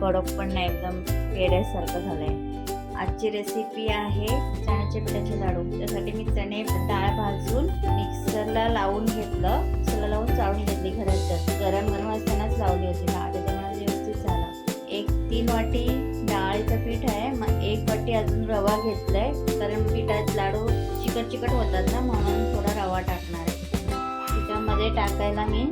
कडक पण नाही एकदम पेड्यासारखं झालंय. आजची रेसिपी आहे चण्याच्या पिठाचे लाडू. त्यासाठी मी चणे डाळ भाजून मिक्सरला लावून घेतलं. मिक्सरला लावून चाळून घेतली घरात. गरम गरम असतानाच लावली होती. डाळ त्याच्यामुळे व्यवस्थित झाला. एक तीन वाटी डाळीचं पीठ आहे. मग एक वाटी अजून रवा घेतलाय. कारण पिठात लाडू चिकट चिकट होतात ना म्हणून थोडा रवा टाकणार आहे. त्याच्यामध्ये टाकायला मी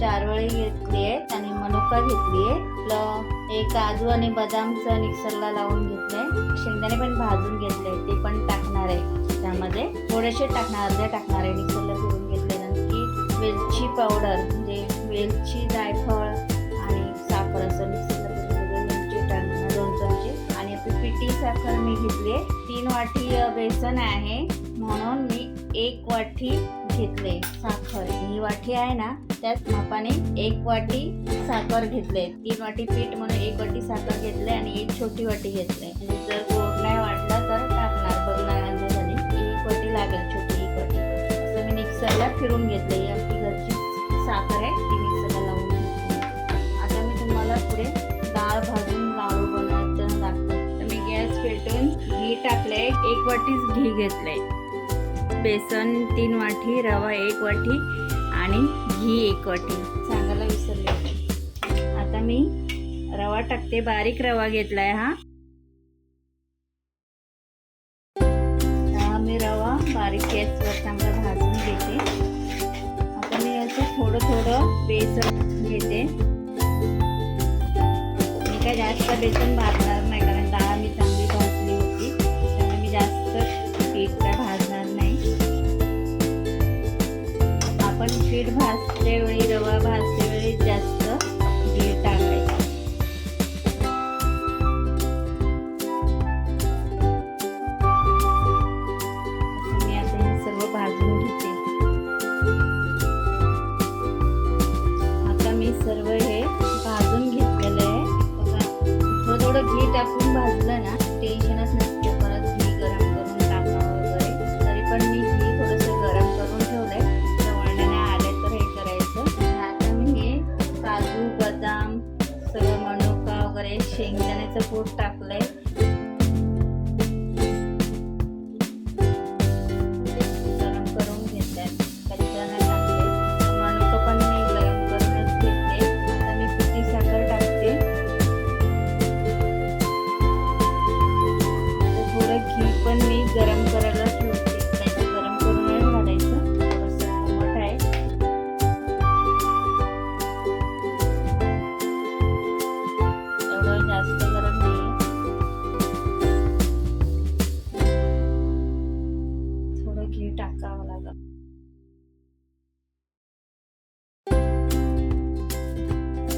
चार वेळी घेतली आहे आणि मनुका घेतली आहे. एक काजू आणि बदामचं मिक्सरला लावून घेतले शेंगदाणे पण भाजून घेतले ते पण टाकणार आहे. त्यामध्ये थोडेसे टाकणार अर्धे टाकणार आहे. मिक्सरला फिरून घेतल्यानंतर की वेलची पावडर म्हणजे वेलची जायफळ आणि साखर असं मिक्सरला फिरून वेलची टाकणार दोन चमचे. आणि आपली पिठी साखर मी घेतली आहे तीन वाटी बेसन आहे. म्हणून मी एक वाटी घेतले. साखर. ही वाटी आहे ना त्याच मापाने एक वाटी साखर घेतले. तीन वाटी पीठ म्हणून एक वाटी साखर घेतले आणि एक छोटी वाटी घेतले. जर गोड नाही वाटला तर टाकणार. बघणार अंदाज झाली एक वाटी लागेल छोटी एक वाटी. असं मी मिक्सरला फिरून घेतले. ही घरची साखर आहे ती मिक्सरला लावून घेतली. आता मी तुम्हाला पुढे डाळ भाजून लाडू बनवायचं दाखवतो. तर मी गॅस पेटून घी टाकले. एक वाटीच घी घेतलंय बेसन तीन वाटी रवा एक वाटी आणि घी एक वाटी. सांगायला विसरले. आता मी रवा टाकते. बारीक रवा घेतलाय हा. हा मी रवा बारीक गॅसवर चांगला भाजून घेते. आता मी असं थोडं थोडं बेसन घेते. मी काय जास्त बेसन भाजणार नाही शेंगदाण्याचं पूट टाकलंय. थोडं घी टाकावं लागेल.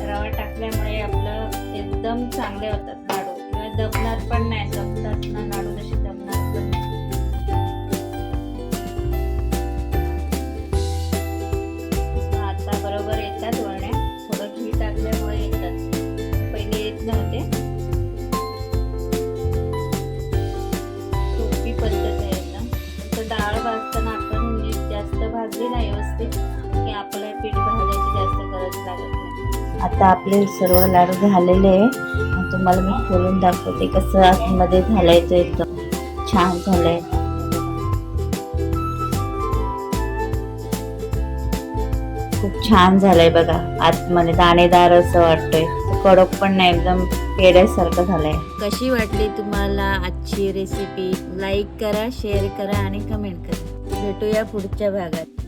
रवा टाकल्यामुळे आपलं एकदम चांगले होतात लाडू. किंवा दबणार पण नाही दबतात ना लाडू तसे. भाजली व्यवस्थित की आपल्याला पीठ भाजायची जास्त गरज लागत नाही. आता आपले सर्व लाडू झालेले आहे. तुम्हाला मी खोलून दाखवते कसं आतमध्ये झालंय ते एकदम छान झालंय. खूप छान झालंय बघा. आतमध्ये दाणेदार असं वाटतंय. कडक पण नाही एकदम पेड्यासारखं झालंय. कशी वाटली तुम्हाला आजची रेसिपी लाईक करा शेअर करा आणि कमेंट करा. भेटूया पुढच्या भागात.